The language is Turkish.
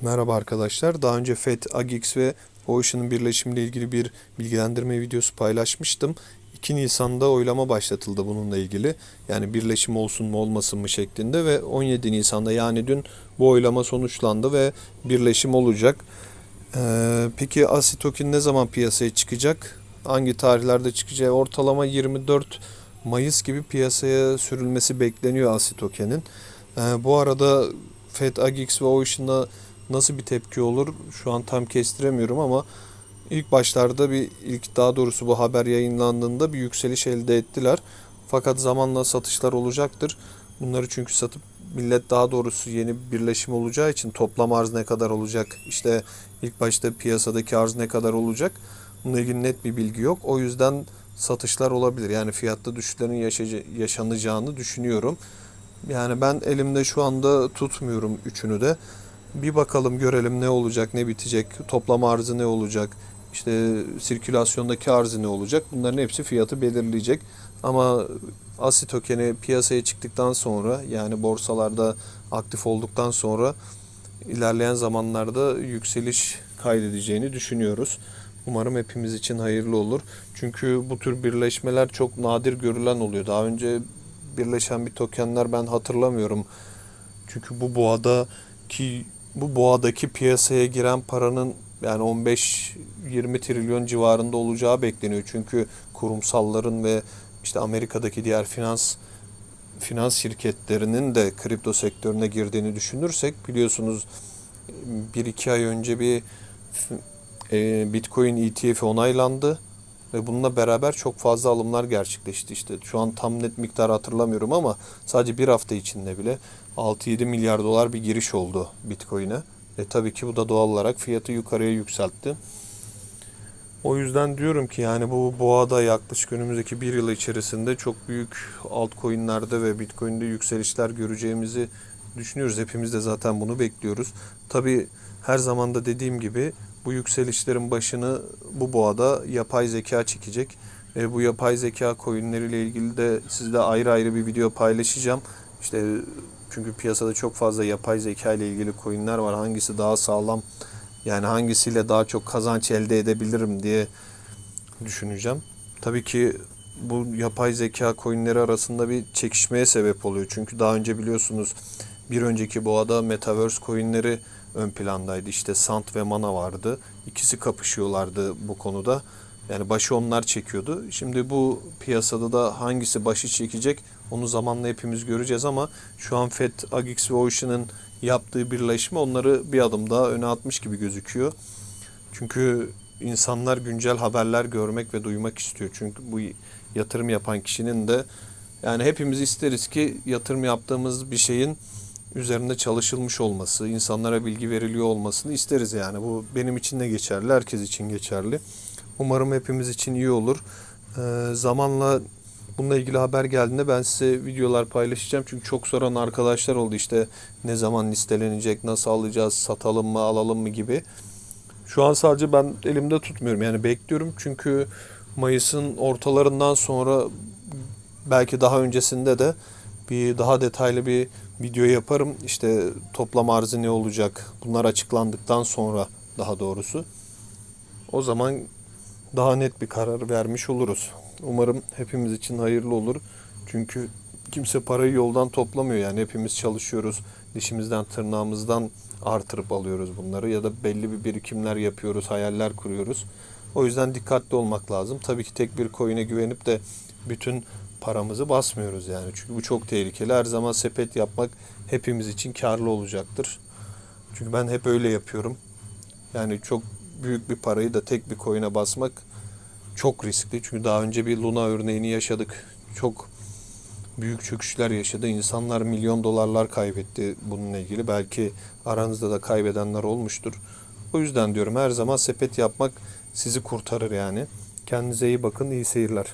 Merhaba arkadaşlar. Daha önce FET, AGX ve Ocean'ın birleşimiyle ilgili bir bilgilendirme videosu paylaşmıştım. 2 Nisan'da oylama başlatıldı bununla ilgili. Yani birleşim olsun mu olmasın mı şeklinde ve 17 Nisan'da yani dün bu oylama sonuçlandı ve birleşim olacak. Ee, peki Asitokin ne zaman piyasaya çıkacak? Hangi tarihlerde çıkacağı ortalama 24 Mayıs gibi piyasaya sürülmesi bekleniyor Asitoken'in. Ee, bu arada FED, AGX ve Ocean'a nasıl bir tepki olur şu an tam kestiremiyorum ama ilk başlarda bir ilk daha doğrusu bu haber yayınlandığında bir yükseliş elde ettiler. Fakat zamanla satışlar olacaktır. Bunları çünkü satıp millet daha doğrusu yeni bir birleşim olacağı için toplam arz ne kadar olacak? İşte ilk başta piyasadaki arz ne kadar olacak? Bununla ilgili net bir bilgi yok. O yüzden satışlar olabilir. Yani fiyatta düşüşlerin yaşanacağını düşünüyorum. Yani ben elimde şu anda tutmuyorum üçünü de. Bir bakalım görelim ne olacak, ne bitecek, toplam arzı ne olacak, işte sirkülasyondaki arzı ne olacak. Bunların hepsi fiyatı belirleyecek. Ama ASI tokeni piyasaya çıktıktan sonra yani borsalarda aktif olduktan sonra ilerleyen zamanlarda yükseliş kaydedeceğini düşünüyoruz. Umarım hepimiz için hayırlı olur. Çünkü bu tür birleşmeler çok nadir görülen oluyor. Daha önce birleşen bir tokenler ben hatırlamıyorum. Çünkü bu boğada ki bu boğadaki piyasaya giren paranın yani 15-20 trilyon civarında olacağı bekleniyor. Çünkü kurumsalların ve işte Amerika'daki diğer finans finans şirketlerinin de kripto sektörüne girdiğini düşünürsek biliyorsunuz 1-2 ay önce bir e, Bitcoin ETF'i onaylandı ve bununla beraber çok fazla alımlar gerçekleşti. İşte şu an tam net miktarı hatırlamıyorum ama sadece bir hafta içinde bile 6-7 milyar dolar bir giriş oldu Bitcoin'e. E tabii ki bu da doğal olarak fiyatı yukarıya yükseltti. O yüzden diyorum ki yani bu boğada yaklaşık önümüzdeki bir yıl içerisinde çok büyük altcoin'lerde ve Bitcoin'de yükselişler göreceğimizi düşünüyoruz. Hepimiz de zaten bunu bekliyoruz. Tabii her zaman da dediğim gibi bu yükselişlerin başını bu boğada yapay zeka çekecek. E, bu yapay zeka coinleriyle ilgili de sizle ayrı ayrı bir video paylaşacağım. İşte çünkü piyasada çok fazla yapay zeka ile ilgili coinler var. Hangisi daha sağlam yani hangisiyle daha çok kazanç elde edebilirim diye düşüneceğim. Tabii ki bu yapay zeka coinleri arasında bir çekişmeye sebep oluyor. Çünkü daha önce biliyorsunuz bir önceki boğada Metaverse coinleri ön plandaydı. İşte Sant ve Mana vardı. İkisi kapışıyorlardı bu konuda. Yani başı onlar çekiyordu. Şimdi bu piyasada da hangisi başı çekecek onu zamanla hepimiz göreceğiz ama şu an FED, AGX ve Ocean'ın yaptığı birleşme onları bir adım daha öne atmış gibi gözüküyor. Çünkü insanlar güncel haberler görmek ve duymak istiyor. Çünkü bu yatırım yapan kişinin de yani hepimiz isteriz ki yatırım yaptığımız bir şeyin üzerinde çalışılmış olması, insanlara bilgi veriliyor olmasını isteriz yani. Bu benim için de geçerli, herkes için geçerli. Umarım hepimiz için iyi olur. Ee, zamanla bununla ilgili haber geldiğinde ben size videolar paylaşacağım. Çünkü çok soran arkadaşlar oldu işte ne zaman listelenecek, nasıl alacağız, satalım mı, alalım mı gibi. Şu an sadece ben elimde tutmuyorum yani bekliyorum çünkü Mayıs'ın ortalarından sonra belki daha öncesinde de bir daha detaylı bir video yaparım. İşte toplam arzı ne olacak bunlar açıklandıktan sonra daha doğrusu. O zaman daha net bir karar vermiş oluruz. Umarım hepimiz için hayırlı olur. Çünkü kimse parayı yoldan toplamıyor yani hepimiz çalışıyoruz. Dişimizden tırnağımızdan artırıp alıyoruz bunları ya da belli bir birikimler yapıyoruz, hayaller kuruyoruz. O yüzden dikkatli olmak lazım. Tabii ki tek bir coin'e güvenip de bütün paramızı basmıyoruz yani. Çünkü bu çok tehlikeli. Her zaman sepet yapmak hepimiz için karlı olacaktır. Çünkü ben hep öyle yapıyorum. Yani çok büyük bir parayı da tek bir coin'e basmak çok riskli. Çünkü daha önce bir Luna örneğini yaşadık. Çok büyük çöküşler yaşadı. İnsanlar milyon dolarlar kaybetti bununla ilgili. Belki aranızda da kaybedenler olmuştur. O yüzden diyorum her zaman sepet yapmak sizi kurtarır yani. Kendinize iyi bakın, iyi seyirler.